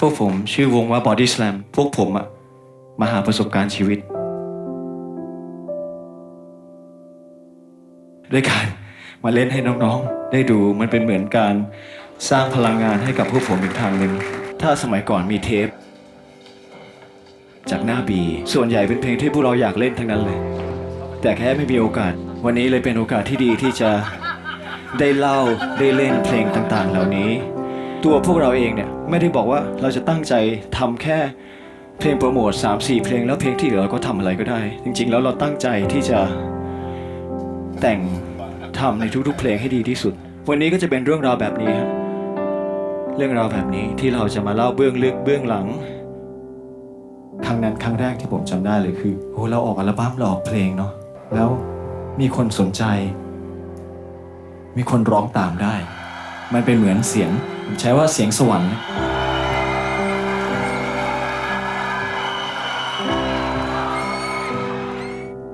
พวกผมชื่อวงว่า Body Slam พวกผมอะมาหาประสบการณ์ชีวิต ด้วยการมาเล่นให้น้องๆ ได้ดูมันเป็นเหมือนการสร้างพลังงานให้กับพวกผมอีกทางหนึ่ง ถ้าสมัยก่อนมีเทป จากหน้าบี ส่วนใหญ่เป็นเพลงที่พวกเราอยากเล่นทั้งนั้นเลย แต่แค่ไม่มีโอกาส วันนี้เลยเป็นโอกาสที่ดีที่จะได้เล่าได้เล่นเพลงต่างๆ เหล่านี้ ตัวพวกเราเองเนี่ย ไม่ได้บอกว่าเราจะตั้งใจทำแค่เพลงโปรโมท3-4 เพลงแล้วเพลงที่เหลือเราก็ทำอะไรก็ได้ จริง ๆ แล้วเราตั้งใจที่จะแต่งทำในทุกๆ เพลงให้ดีที่สุด วันนี้ก็จะเป็นเรื่องราวแบบนี้ฮะเรื่องราวแบบนี้ที่เราจะมาเล่าเบื้องลึกเบื้องหลัง ครั้งนั้นครั้งแรกที่ผมจำได้เลยคือโอ้เราออกอัลบั้มเราออกเพลงเนาะแล้วมีคนสนใจ มีคนร้องตามได้ มันเป็นเหมือนเสียง ใช้ว่าเสียงสวรรค์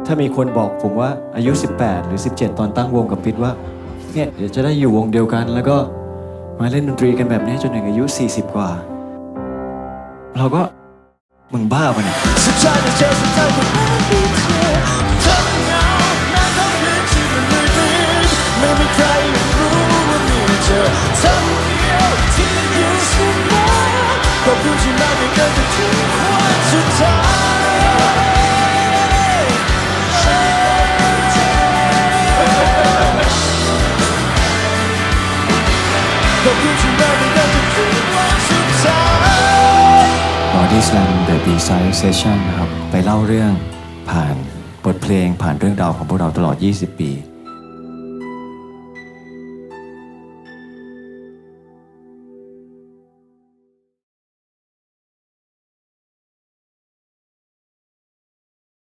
ถ้ามีคนบอกผมว่าอายุ 18 หรือ 17 ตอนตั้งวงกับปิดว่าเนี่ยเดี๋ยวจะได้อยู่วงเดียวกัน แล้วก็มาเล่นดนตรีกันแบบนี้จนถึงอายุ 40 กว่า เราก็มึงบ้าปะเนี่ย ด้วยกันจนถึงวันสุดอบคุณที่มาด้วยกันจนถึงวันสุดท้าย Body Slam The b s i d e Session นะครับ ไปเล่าเรื่องผ่านบทเพลงผ่านเรื่องราวของพวกเราตลอด 20 ปี